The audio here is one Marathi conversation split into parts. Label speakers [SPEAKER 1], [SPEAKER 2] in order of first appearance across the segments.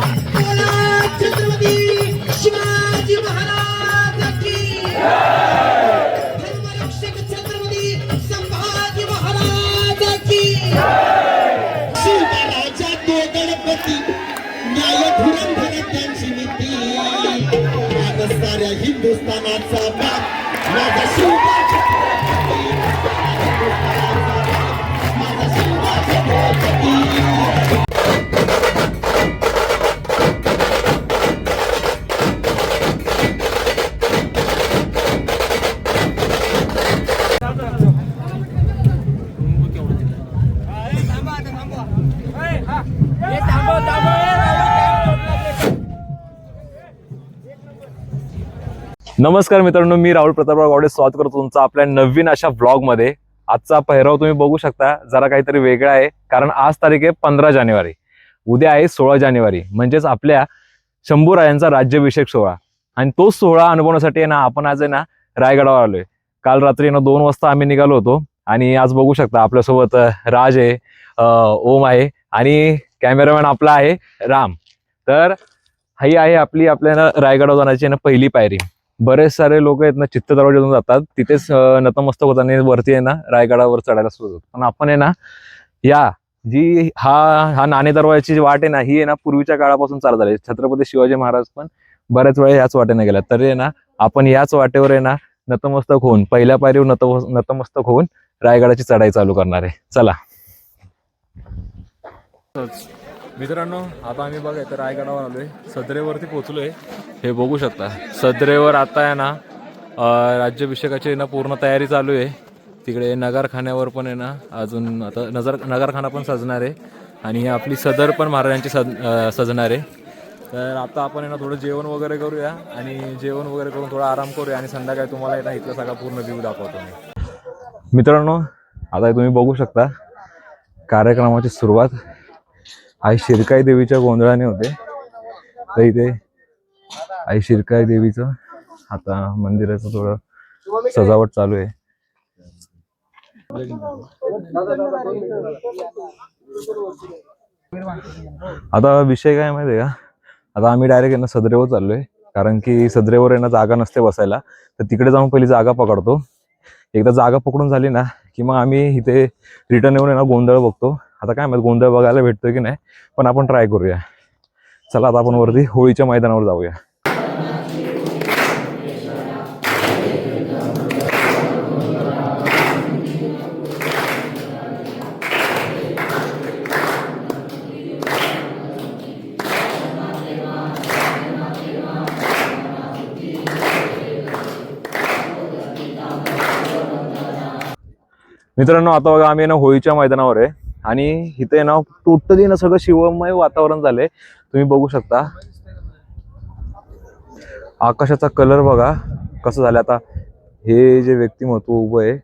[SPEAKER 1] Don't
[SPEAKER 2] नमस्कार मित्रांनो मी राहुल प्रतापराव गावडे स्वागत करतो तुमचं आपल्या नवीन अशा ब्लॉगमध्ये आजचा पहिराव तुम्ही बघू शकता. जरा काहीतरी वेगळा आहे. कारण आज तारीख आहे पंधरा जानेवारी. उद्या आहे सोळा जानेवारी. म्हणजेच आपल्या शंभूरायांचा राज्याभिषेक सोहळा. आणि तोच सोहळा अनुभवण्यासाठी ना आपण आज आहे ना रायगडावर आलोय. काल रात्री ना दोन वाजता आम्ही निघालो होतो. आणि आज बघू शकता आपल्यासोबत राज आहे ओम आहे आणि कॅमेरामॅन आपला आहे राम. तर ही आहे आपली आपल्याला रायगडावर जाण्याची ना पहिली पायरी. बरेच सारे लोक आहेत ना चित्त दरवाजातून जातात. तिथेच नतमस्तक होताना वरती आहे ना रायगडावर चढायला सुरू होतात. पण आपण आहे ना या जी हा हा नाणे दरवाजाची जी वाट आहे ना ही आहे ना पूर्वीच्या काळापासून चालत आली. छत्रपती शिवाजी महाराज पण बऱ्याच वेळा याच वाटेने गेल्या तरी आहे ना आपण याच वाटेवर आहे ना नतमस्तक होऊन पहिल्या पायरीवर नत नतमस्तक होऊन रायगडाची चढाई चालू करणार आहे. चला. मित्रांनो आता आम्ही बघा इथं रायगडावर आलोय. सदरेवरती पोहोचलोय. हे बघू शकता. सदरेवर आता आहे ना राज्याभिषेकाची ना पूर्ण तयारी चालू आहे. तिकडे नगरखान्यावर पण आहे ना अजून आता नजर नगरखाना पण सजणार आहे. आणि आपली सदर पण महाराजांची सज सजणार आहे. तर आता आपण आहे ना थोडं जेवण वगैरे करूया. आणि जेवण वगैरे करून थोडा आराम करूया. आणि संध्याकाळी तुम्हाला आहे ना इथला सगळा पूर्ण व्ह्यू दाखवतो मी. मित्रांनो आता तुम्ही बघू शकता कार्यक्रमाची सुरुवात. आई शिरकाई देवीच्या गोंधळाने होते. तर इथे आई शिरकाई देवीचं आता मंदिराचं थोडं सजावट चालू आहे. आता विषय काय माहिती आहे का? आता आम्ही डायरेक्ट यांना सदरेवर चाललोय. कारण की सदरेवर यांना जागा नसते बसायला. तर तिकडे जाऊन पहिली जागा पकडतो. एकदा जागा पकडून झाली ना की मग आम्ही इथे रिटर्न येऊन आहे गोंधळ बघतो. आता काय माहीत गोंधळ बघायला भेटतोय की नाही पण आपण ट्राय करूया. चला आता आपण वरती होळीच्या मैदानावर जाऊया. मित्रांनो आता बघा आम्ही ना होळीच्या मैदानावर आहे. आणि इथे आहे ना टोटली ना सगळं शिवमय वातावरण झालंय. तुम्ही बघू शकता. आकाशाचा कलर बघा कसं झालं आता. हे जे व्यक्तिमत्व उभं आहे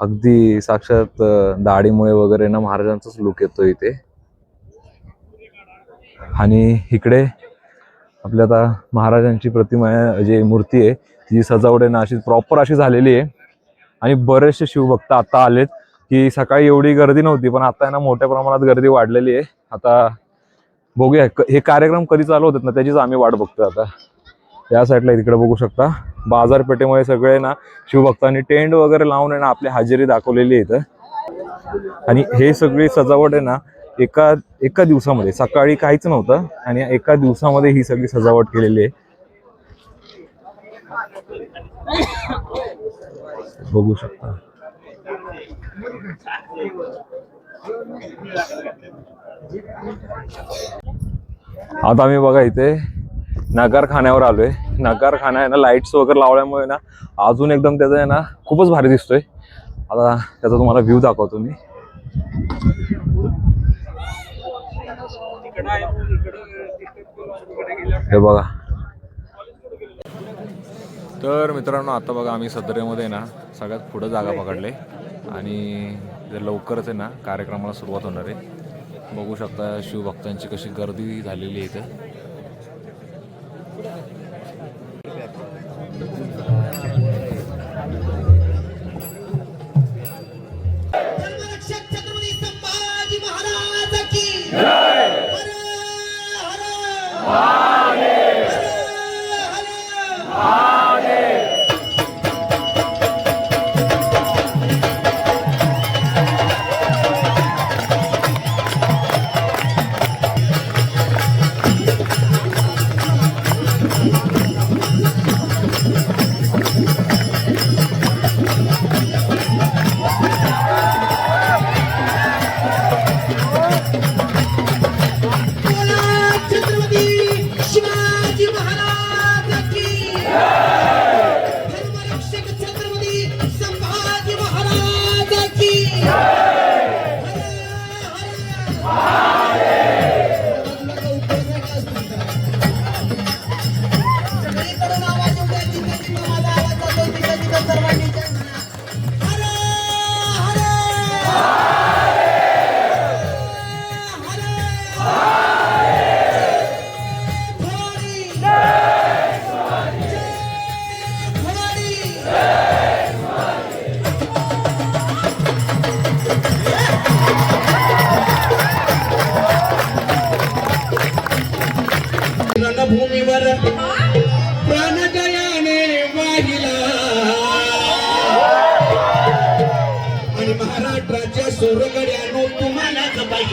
[SPEAKER 2] अगदी साक्षात दाढीमुळे वगैरे ना महाराजांचाच लुक येतो इथे. आणि इकडे आपल्या आता महाराजांची प्रतिमा आहे, जी मूर्ती आहे ती सजावट आहे ना अशी प्रॉपर अशी झालेली आहे. आणि बरेचसे शिवभक्त आता आलेत. की सकाळी एवढी गर्दी नव्हती पण आता आहे ना मोठ्या प्रमाणात गर्दी वाढलेली आहे. आता बघूया हे कार्यक्रम कधी चालू होतात ना त्याचीच आम्ही वाट बघतोय आता. या साईडला तिकडे बघू शकता. बाजारपेठेमध्ये सगळे ना शिवभक्तांनी टेंट वगैरे लावून आहे ना आपली हजेरी दाखवलेली आहे इथं. आणि हे सगळी सजावट आहे ना एका एका दिवसामध्ये सकाळी काहीच नव्हतं आणि एका दिवसामध्ये ही सगळी सजावट केलेली आहे. बघू शकता. आता आम्ही बघा इथे नगारखान्यावर आलोय. नगारखाना आहे ना लाईट्स वगैरे लावल्यामुळे ना अजून एकदम त्याचा आहे ना खूपच भारी दिसतोय. आता त्याचा तुम्हाला व्ह्यू दाखवतो मी. हे बघा. तर मित्रांनो आता बघा आम्ही सदरेमध्ये ना सगळ्यात पुढं जागा पकडले. आणि लवकरच आहे ना कार्यक्रमाला सुरुवात होणार आहे. बघू शकता शिवभक्तांची कशी गर्दी झालेली आहे इथं.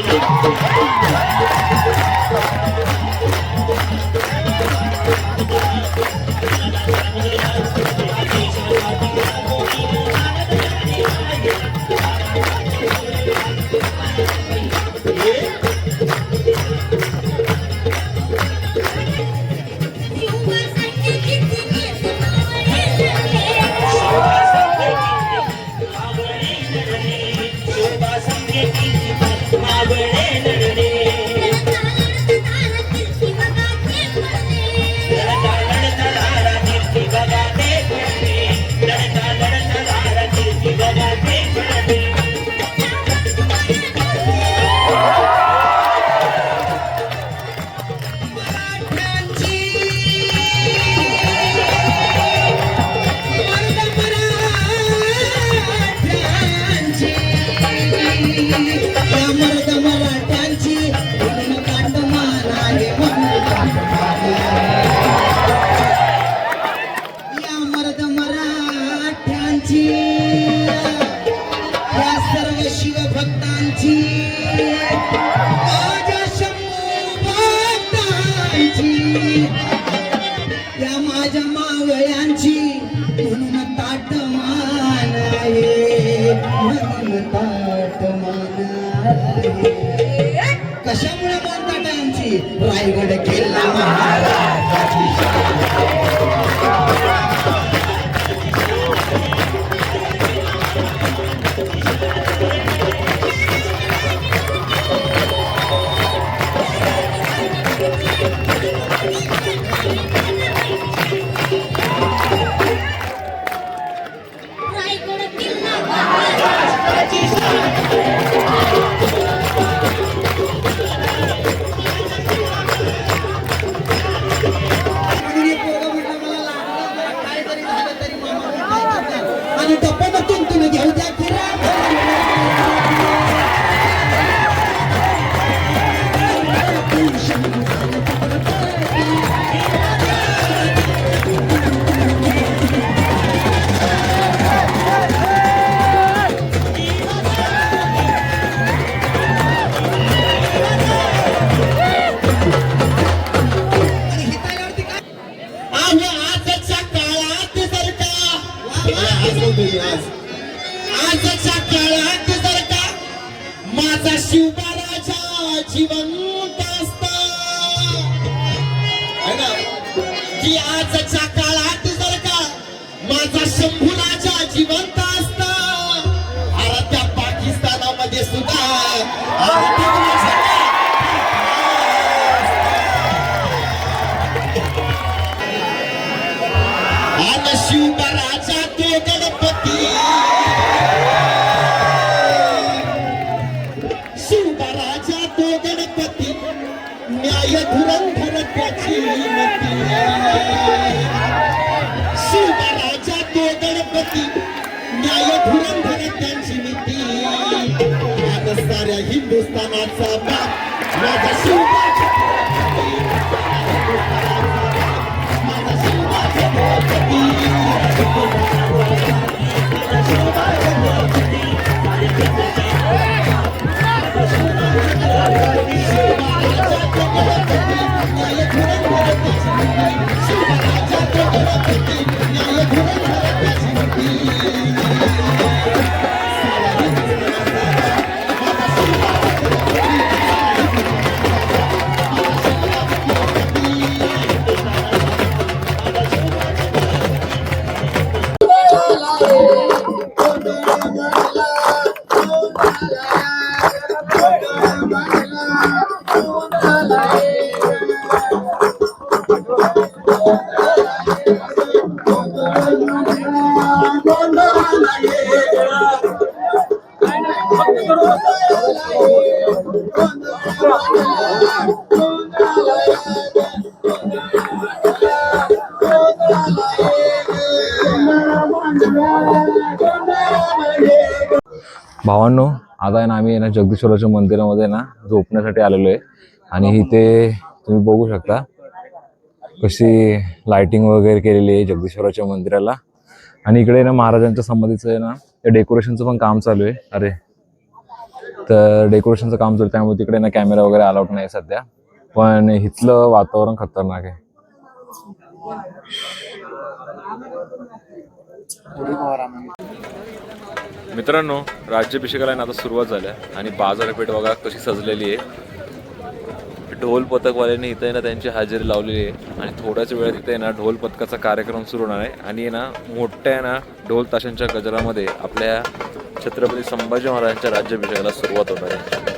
[SPEAKER 1] ハハハハ! कशामुळे मान ताट आहे आमची रायगड किल्ला
[SPEAKER 2] भावांनो आता आहे ना आम्ही ना जगदीश्वराच्या मंदिरामध्ये ना झोपण्यासाठी आलेलो आहे. आणि इथे तुम्ही बघू शकता कशी लाइटिंग वगैरे केलेली आहे जगदीश्वराच्या मंदिराला. आणि इकडे ना महाराजांच्या संबंधीचं आहे ना ते डेकोरेशनचं पण काम चालू आहे. अरे तर डेकोरेशनचं काम चालू त्यामुळे तिकडे ना कॅमेरा वगैरे अलाउड नाही सध्या. पण इथलं वातावरण खतरनाक आहे. मित्रांनो राज्याभिषेकाला आता सुरुवात झाल्या आणि बाजारपेठ बघा कशी सजलेली आहे. ढोल पथकवाल्यांनी इथे ना त्यांची हजेरी लावलेली आहे. आणि थोड्याच वेळात इथे ना ढोल पथकाचा कार्यक्रम सुरू होणार आहे. आणि ना मोठ्या ना ढोल ताशांच्या गजरामध्ये आपल्या छत्रपती संभाजी महाराजांच्या राज्याभिषेकाला सुरुवात होणार आहे.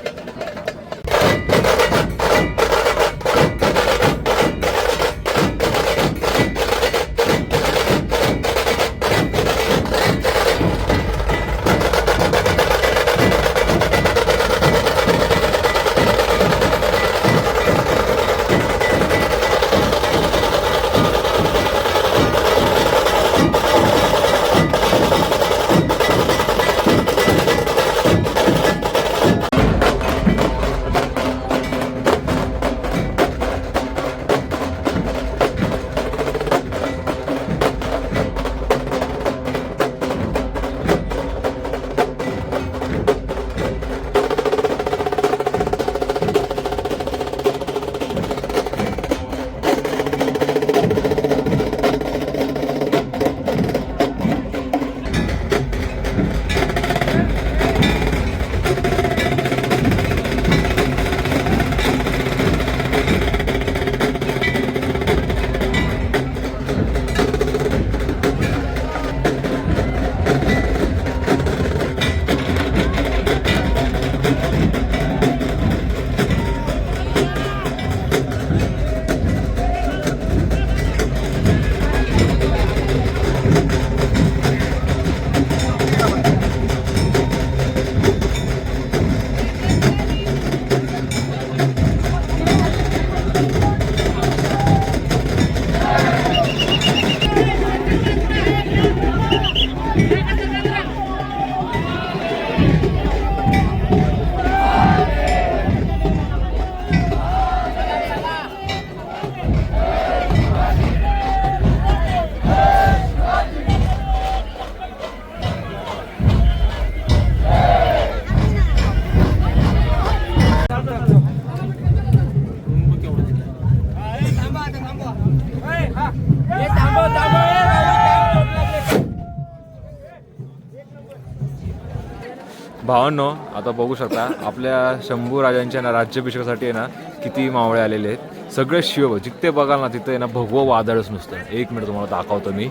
[SPEAKER 2] भावांनो आता बघू शकता आपल्या शंभू राजांच्या ना राज्याभिषेकासाठी आहे ना किती मावळे आलेले आहेत. सगळे शिव जिथे बघाल ना तिथे आहे ना भगवं वादळच नुसतं. एक मिनिट तुम्हाला दाखवतो मी.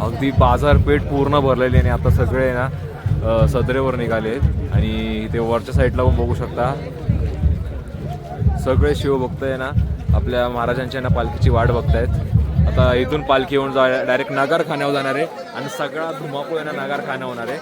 [SPEAKER 2] अगदी बाजारपेठ पूर्ण भरलेली आहे आणि आता सगळे ना सदरेवर निघाले आहेत. आणि ते वरच्या साईडला पण बघू शकता सगळे शिवभक्त आहे ना आपल्या महाराजांच्या ना पालखीची वाट बघतायत. आता इथून पालखी येऊन जा डायरेक्ट नगरखान्यावर जाणार आहे. आणि सगळा धुमाकूळ येणार ना होणार आहे.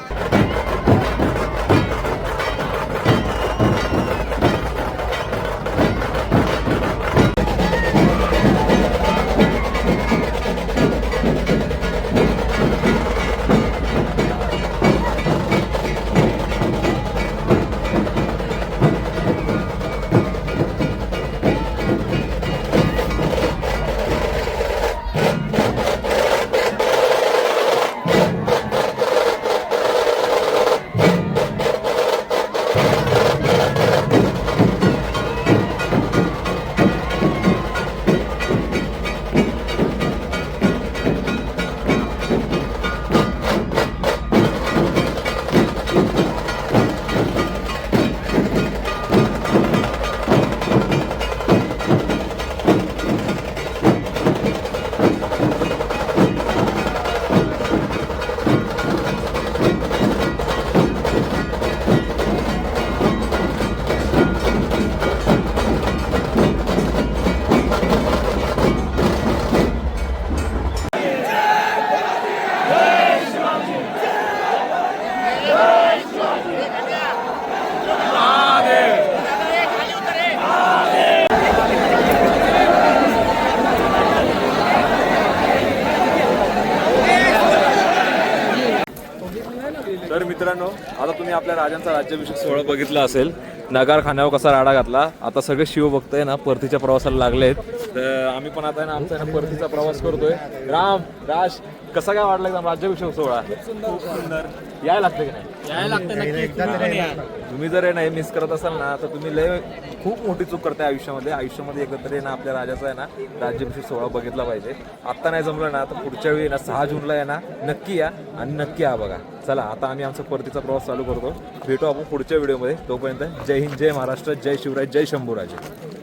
[SPEAKER 2] राजांचा राज्याभिषेक सोहळा बघितला असेल. नगार खाण्यावर कसा राडा घातला. आता सगळे शिवभक्त आहे ना परतीच्या प्रवासाला लागलेत. तर आम्ही पण आता ना आमचा आहे ना परतीचा प्रवास करतोय. राम राज कसा काय वाटला एकदम राज्याभिषेक सोहळा? खूप सुंदर. यायला लागतं की नाही?
[SPEAKER 3] यायला लागतं नक्की. तुम्ही पण या.
[SPEAKER 2] तुम्ही जर हे नाही मिस करत असाल ना तर तुम्ही लय खूप मोठी चूक करताय आयुष्यामध्ये. आयुष्यामध्ये एकत्र आहे ना आपल्या राजाचा आहे ना राज्याभिषेक सोहळा बघितला पाहिजे. आत्ता नाही जमलं ना तर पुढच्या वेळी ना सहा जूनला आहे ना नक्की या आणि नक्की या बघा. चला आता आम्ही आमचा परतीचा प्रवास चालू करतो. भेटू आपण पुढच्या व्हिडिओमध्ये. तोपर्यंत जय हिंद जय महाराष्ट्र जय शिवराय जय शंभूराजे.